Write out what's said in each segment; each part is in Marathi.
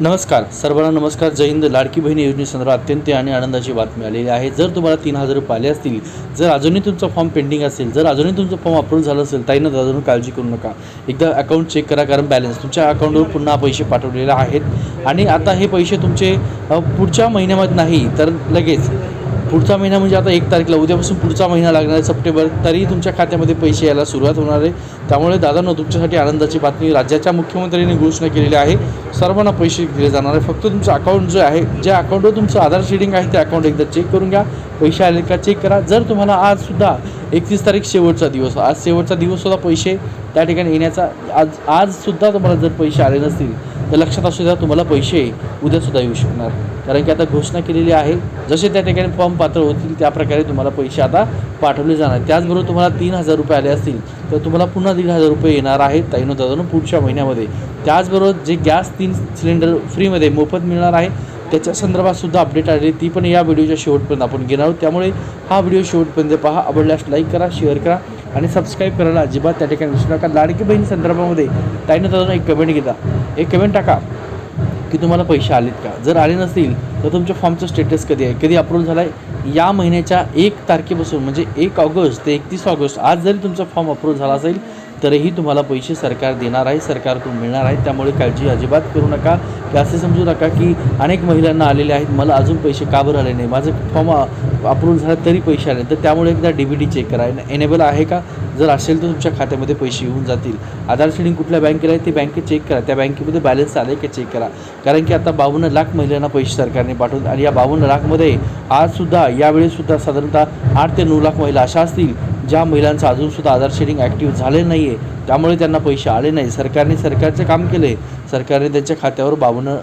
नमस्कार. सर्वांना नमस्कार. जय हिंद. लाडकी बहिणी योजनेसंदर्भात अत्यंत आणि आनंदाची बातमी आलेली आहे. जर तुम्हाला तीन हजार रुपये आले असतील जर अजूनही तुमचा फॉर्म पेंडिंग असेल जर अजूनही तुमचं फॉर्म अप्रूव्ह झालं असेल ताईनं अजून काळजी करू नका. एकदा अकाउंट चेक करा कारण बॅलन्स तुमच्या अकाउंटवर पुन्हा पैसे पाठवलेले आहेत. आणि आता हे पैसे तुमचे पुढच्या महिन्यामध्ये नाही तर लगेच पुढचा महिना म्हणजे आता एक तारखेला. उद्यापासून पुढचा महिना लागणार आहे सप्टेंबर. तरी तुमच्या खात्यामध्ये पैसे यायला सुरुवात होणार आहे. त्यामुळे दादांनो तुमच्यासाठी आनंदाची बातमी राज्याच्या मुख्यमंत्र्यांनी घोषणा केलेली आहे. सर्वांना पैसे दिले जाणार आहे फक्त तुमचं अकाउंट जो आहे ज्या अकाउंटवर तुमचं आधार शेडिंग आहे ते अकाउंट एकदा चेक करून घ्या. पैसे आले का चेक करा. जर तुम्हाला आजसुद्धा एकतीस तारीख शेवटचा दिवस आज शेवटचा दिवससुद्धा पैसे त्या ठिकाणी येण्याचा आज आजसुद्धा तुम्हाला जर पैसे आले नसतील तर लक्षात असू द्या तुम्हाला पैसे उद्यासुद्धा येऊ शकणार. कारण की आता घोषणा केलेली आहे जसे त्या ठिकाणी फॉर्म पात्र होतील त्या प्रकारे तुम्हाला पैसे आता पाठवले जाणार. त्याचबरोबर तुम्हाला तीन हजार रुपये आले असतील तर तुम्हाला पुन्हा दीड हजार रुपये येणार आहेत ताईनो दादानो पुढच्या महिन्यामध्ये. त्याचबरोबर जे गॅस तीन सिलेंडर फ्रीमध्ये मोफत मिळणार आहे त्याच्या संदर्भातसुद्धा अपडेट आलेली ती पण या व्हिडिओच्या शेवटपर्यंत आपण घेणार आहोत. त्यामुळे हा व्हिडिओ शेवटपर्यंत पहा. आवडल्यास लाईक करा शेअर करा आणि सबस्क्राईब करायला अजिबात त्या ठिकाणी विसरू नका. लाडकी बहीण संदर्भामध्ये ताईनं दादानं एक कमेंट घेता. एक कमेंट टाका की तुम्हाला पैसे आलेत का? जर आले नसतील तर तुमच्या फॉर्मचं स्टेटस कधी आहे? कधी अप्रूव्ह झाला आहे या महिन्याच्या एक तारखेपासून म्हणजे एक ऑगस्ट ते एकतीस ऑगस्ट आज जरी तुमचा फॉर्म अप्रूव्ह झाला असेल तरीही तुम्हाला पैसे सरकार देणार आहे सरकारकडून मिळणार आहे. त्यामुळे काळजी अजिबात करू नका. की असे समजू नका की अनेक महिलांना आलेले आहेत. मला अजून पैसे का बरं आले नाही? माझं फॉर्म अप्रूव्ह झाला तरी पैसे आले तर त्यामुळे एकदा डी बी डी चेक करा. एनेबल आहे का? जर असेल तर तुमच्या खात्यामध्ये पैसे येऊन जातील. आधार शेडिंग कुठल्या बँकेला आहे ते बँकेत चेक करा. त्या बँकेमध्ये बॅलन्स आलं आहे का चेक करा. कारण की आता बावन्न लाख महिलांना पैसे सरकारने पाठवून आणि या बावन्न लाखमध्ये आजसुद्धा यावेळीसुद्धा साधारणतः आठ ते नऊ लाख महिला अशा असतील ज्या महिलांचं अजूनसुद्धा आधार शेडिंग ॲक्टिव्ह झाले नाही आहे त्यामुळे त्यांना पैसे आले नाही. सरकारने सरकारचं काम केले आहे सरकारने त्यांच्या खात्यावर बावन्न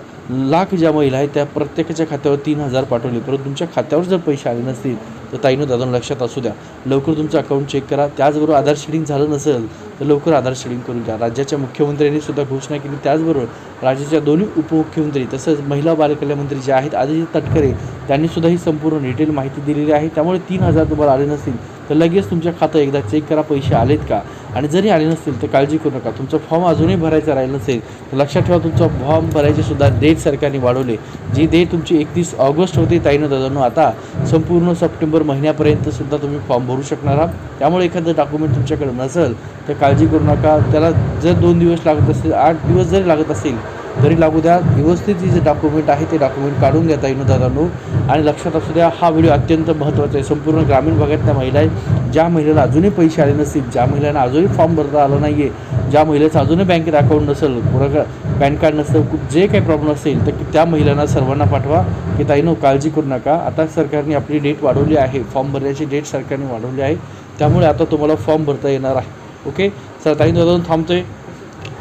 लाख ज्या महिला आहेत त्या प्रत्येकाच्या खात्यावर तीन हजार पाठवले. परंतु तुमच्या खात्यावर जर पैसे आले नसतील तर ताईनं दादा लक्षात असू द्या. लवकर तुमचं अकाउंट चेक करा. त्याचबरोबर आधार शेडिंग झालं नसेल तर लवकर आधार शेडिंग करून घ्या. राज्याच्या मुख्यमंत्र्यांनी सुद्धा घोषणा केली. त्याचबरोबर राज्याच्या दोन्ही उपमुख्यमंत्री तसंच महिला बालकल्याण मंत्री जे आहेत आदित्य तटकरे त्यांनी सुद्धा ही संपूर्ण डिटेल माहिती दिलेली आहे. त्यामुळे तीन हजार तुम्हाला आले नसतील तर लगेच तुमच्या खातं एकदा चेक करा पैसे आलेत का? आणि जरी आले नसतील तर काळजी करू नका. तुमचं फॉर्म अजूनही भरायचा राहिलं नसेल तर लक्षात ठेवा तुमचा फॉर्म भरायचे सुद्धा डेट सरकारने वाढवले. जी डेट तुमची एकतीस ऑगस्ट होती ताईनं दादांनो आता संपूर्ण सप्टेंबर महिन्यापर्यंत सुद्धा तुम्ही फॉर्म भरू शकणार आहात. त्यामुळे एखादं डॉक्युमेंट तुमच्याकडे नसेल तर काळजी करू नका. त्याला जर दोन दिवस लागत असेल आठ दिवस जरी लागत असेल घरी लागू द्या. व्यवस्थित जे डॉक्युमेंट आहे ते डॉक्युमेंट काढून घेता ताईनं दादांनो आणि लक्षात असू द्या हा व्हिडिओ अत्यंत महत्त्वाचा आहे. संपूर्ण ग्रामीण भागातल्या महिला आहेत ज्या महिलेला अजूनही पैसे आले नसतील ज्या महिलांना अजूनही फॉर्म भरता आला नाही आहे ज्या महिलेचं अजूनही बँकेत अकाउंट नसेल कोणा पॅन कार्ड नसेल खूप जे काही प्रॉब्लेम असेल तर त्या महिलांना सर्वांना पाठवा. की ताईनो काळजी करू नका. आता सरकारने आपली डेट वाढवली आहे. फॉर्म भरण्याची डेट सरकारने वाढवली आहे. त्यामुळे आता तुम्हाला फॉर्म भरता येणार आहे. ओके सर ताईनं दादा थांबतोय.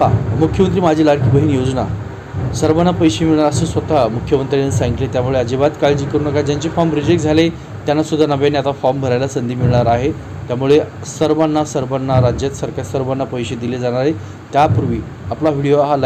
हा मुख्यमंत्री माझी लाडकी बहीण योजना. सर्वांना पैसे मिळणार असं स्वतः मुख्यमंत्र्यांनी सांगितले. त्यामुळे अजिबात काळजी करू नका. ज्यांचे फॉर्म रिजेक्ट झाले त्यांनासुद्धा नव्याने आता फॉर्म भरायला संधी मिळणार आहे. त्यामुळे सर्वांना सर्वांना राज्यात सरकार सर्वांना पैसे दिले जाणार आहे. त्यापूर्वी आपला व्हिडिओ हा